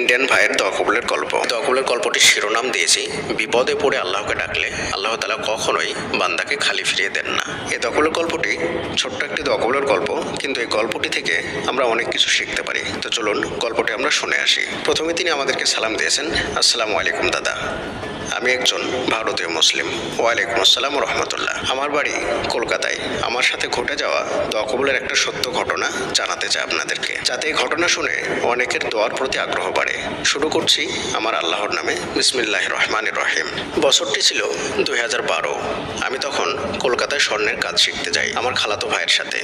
Indian ভাইয়ের দোয়াকবুলের গল্প। দোয়াকবুলের গল্পটির শিরোনাম দিয়েছি, বিপদে পড়ে আল্লাহকে ডাকলে। আল্লাহ তালা কখনোই বান্দাকে খালি ফিরিয়ে দেন না। এই দোয়াকবুলের গল্পটি ছোট্ট একটি দোয়াকবুলের গল্প, কিন্তু এই গল্পটি থেকে আমরা অনেক কিছু শিখতে পারি। তো চলুন গল্পটি আমরা শুনে আসি। প্রথমে তিনি আমাদেরকে সালাম দিয়েছেন, আসসালামু আলাইকুম দাদা। আমি একজন ভারতীয় মুসলিম। ওয়ালাইকুম আসসালাম রহমতুল্লাহ। আমার বাড়ি কলকাতায়। আমার সাথে ঘটে যাওয়া দোয়া কবুলের একটা সত্য ঘটনা জানাতে চাই আপনাদেরকে। যাতে এই ঘটনা শুনে অনেকের দোয়ার প্রতি আগ্রহ বাড়ে। শুরু করছি আমার আল্লাহর নামে বিসমিল্লাহ রহমান রহিম। বছরটি ছিল দুই হাজার বারো। আমি তখন কলকাতায় স্বর্ণের কাজ শিখতে যাই আমার খালাতো ভাইয়ের সাথে।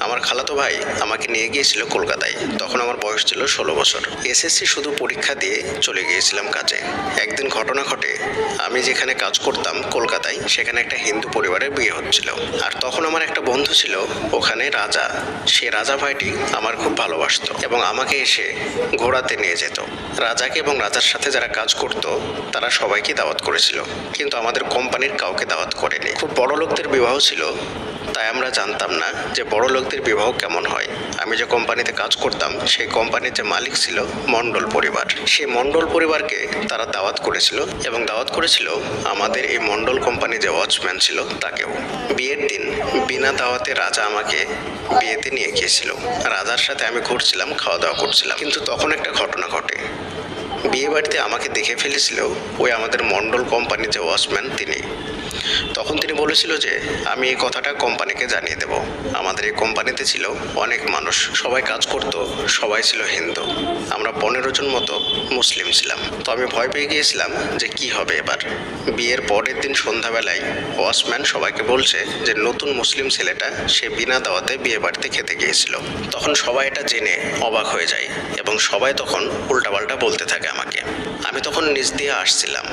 আমার খালাতো ভাই আমাকে নিয়ে গিয়েছিল কলকাতায়। তখন আমার বয়স ছিল ষোলো বছর। এসএসসি শুধু পরীক্ষা দিয়ে চলে গিয়েছিলাম কাজে। একদিন ঘটনা ঘটে, আমি যেখানে কাজ করতাম কলকাতায়, সেখানে একটা হিন্দু পরিবারের বিয়ে হচ্ছিল। আর তখন আমার একটা বন্ধু ছিল, ওখানে রাজা। সে রাজা ভাইটি আমার খুব ভালোবাসতো এবং আমাকে এসে ঘোরাতে নিয়ে যেত। রাজাকে এবং রাজার সাথে যারা কাজ করত, তারা সবাইকে দাওয়াত করেছিল। কিন্তু আমাদের কোম্পানির কাউকে দাওয়াত করেনি। খুব বড় লোকদের বিবাহ ছিল, তাই আমরা জানতাম না যে বড় লোকদের বিবাহ কেমন হয়। আমি যে কোম্পানিতে কাজ করতাম, সেই কোম্পানির যে মালিক ছিল মণ্ডল পরিবার। সেই মণ্ডল পরিবারকে তারা দাওয়াত করেছিল এবং দাওয়াত করেছিল আমাদের এই মণ্ডল কোম্পানি যে ওয়াচম্যান ছিল তাকেও। বিয়ের দিন বিনা দাওয়াতে রাজা আমাকে বিয়েতে নিয়ে গিয়েছিল। রাজার সাথে আমি ঘুরছিলাম খাওয়া দাওয়া করছিলাম। কিন্তু তখন একটা ঘটনা ঘটে। বিয়ে বাড়িতে আমাকে দেখে ফেলেছিল ওই আমাদের মণ্ডল কোম্পানির যে ওয়াচম্যান, তিনি। তখন তিনি বলেছিল যে, আমি এই কথাটা কোম্পানিকে জানিয়ে দেব। আমাদের এই কোম্পানিতে ছিল অনেক মানুষ। সবাই কাজ করত। সবাই ছিল হিন্দু। আমরা পনেরো জন মতো মুসলিম ছিলাম। তো আমি ভয় পেয়ে গিয়েছিলাম যে কি হবে এবার। বিয়ের পরের দিন সন্ধ্যাবেলায় ওয়াসম্যান সবাইকে বলছে যে, নতুন মুসলিম ছেলেটা সে বিনা দাওয়াতে বিয়ে বাড়িতে খেতে গিয়েছিল। তখন সবাই এটা জেনে অবাক হয়ে যায় এবং সবাই তখন উল্টাপাল্টা বলতে থাকে আমাকে। তখন নিজ দিয়ে আসছিলাম।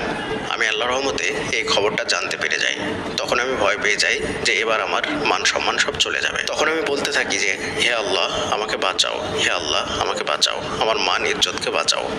আমি আল্লাহ রহমতে এই খবরটা জানতে পেরে যাই। তখন আমি ভয় পেয়ে যাই যে এবার আমার মান সম্মান সব চলে যাবে। তখন আমি বলতে থাকি যে, হে আল্লাহ, আমাকে বাঁচাও। হে আল্লাহ, আমাকে বাঁচাও। আমার মান ইজ্জতকে বাঁচাও।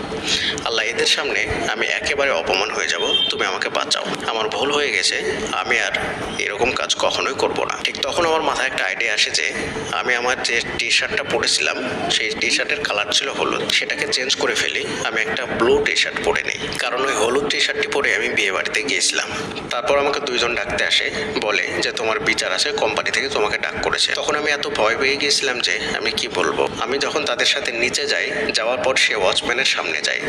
আল্লাহ, এদের সামনে আমি একেবারে অপমান হয়ে যাব। তুমি আমাকে বাঁচাও। আমার ভুল হয়ে গেছে। আমি আর এরকম কাজ কখনোই করব না। ঠিক তখন আমার মাথায় একটা আইডিয়া আসে যে, আমি আমার যে টি শার্টটা পরেছিলাম, সেই টি শার্টের কালার ছিল হলুদ। সেটাকে চেঞ্জ করে ফেলি। আমি একটা ব্লু টি শার্ট পরে নিই। কারণ ওই হলুদ টি শার্টটি পরে আমি বিয়ে বাড়িতে গিয়েছিলাম। তারপর আমাকে দুইজন ডাকতে আসে, বলে যে তোমার বিচার আছে কোম্পানি থেকে তোমাকে ডাক করেছে। তখন আমি এত ভয় পেয়ে গিয়েছিলাম যে আমি কি বলব? আমি যখন তাদের সাথে নিচে যাই, যাওয়ার পর সে ওয়াচম্যানের সামনে যাই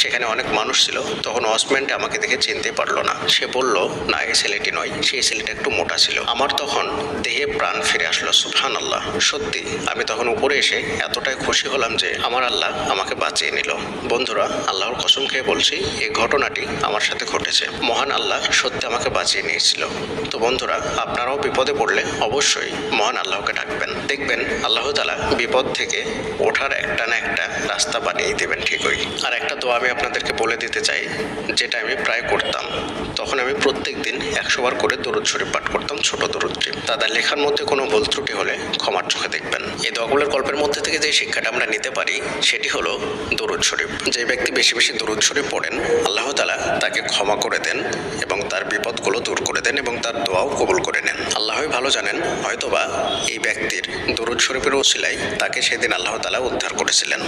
সেখানে অনেক মানুষ ছিল, তখন ওয়াচম্যানটা আমাকে দেখে চিনতে পারল না। সে বলল, না, এই ছেলেটি নয়, সেই ছেলেটা একটু মোটা ছিল। আমার তখন দেহে প্রাণ ফিরে আসলো সুফহান আল্লাহ সত্যি। আমি তখন উপরে এসে এতটাই খুশি হলাম যে আমার আল্লাহ আমাকে বাঁচিয়ে নিল। বন্ধুরা, আল্লাহর কসম খেয়ে বলছি এই ঘটনাটি আমার সাথে ঘটেছে। মহান আল্লাহ সত্যি আমাকে বাঁচিয়ে নিয়েছিল। তো বন্ধুরা, আপনারাও বিপদে পড়লে অবশ্যই মহান আল্লাহকে ডাকবেন। দেখবেন আল্লাহ তালা বিপদ থেকে ওঠার একটা না একটা রাস্তা বানিয়ে দেবেন ঠিকই। আর একটা তো আমি আপনাদেরকে বলে দিতে চাই, যেটা আমি প্রায় করতাম। তখন আমি প্রত্যেক দিন একশোবার করে দরুদ শরীফ পাঠ করতাম, ছোট দরুদটি। তাদের লেখার মধ্যে কোনো ভুল ত্রুটি হলে ক্ষমার চোখে দেখবেন। এই দগলের গল্পের মধ্যে থেকে যে শিক্ষাটা আমরা নিতে পারি, সেটি হলো দরুদ শরীফ। যে ব্যক্তি বেশি বেশি দরুদ শরীফ পড়েন আল্লাহ তালা তাকে ক্ষমা করে দেন এবং তার বিপদগুলো দূর করে দেন এবং তার দোয়াও কবুল করে নেন। আল্লাহই ভালো জানেন, হয়তোবা এই ব্যক্তির দরুদ শরীফের ওসিলায় তাকে সেদিন আল্লাহ তালা উদ্ধার করেছিলেন।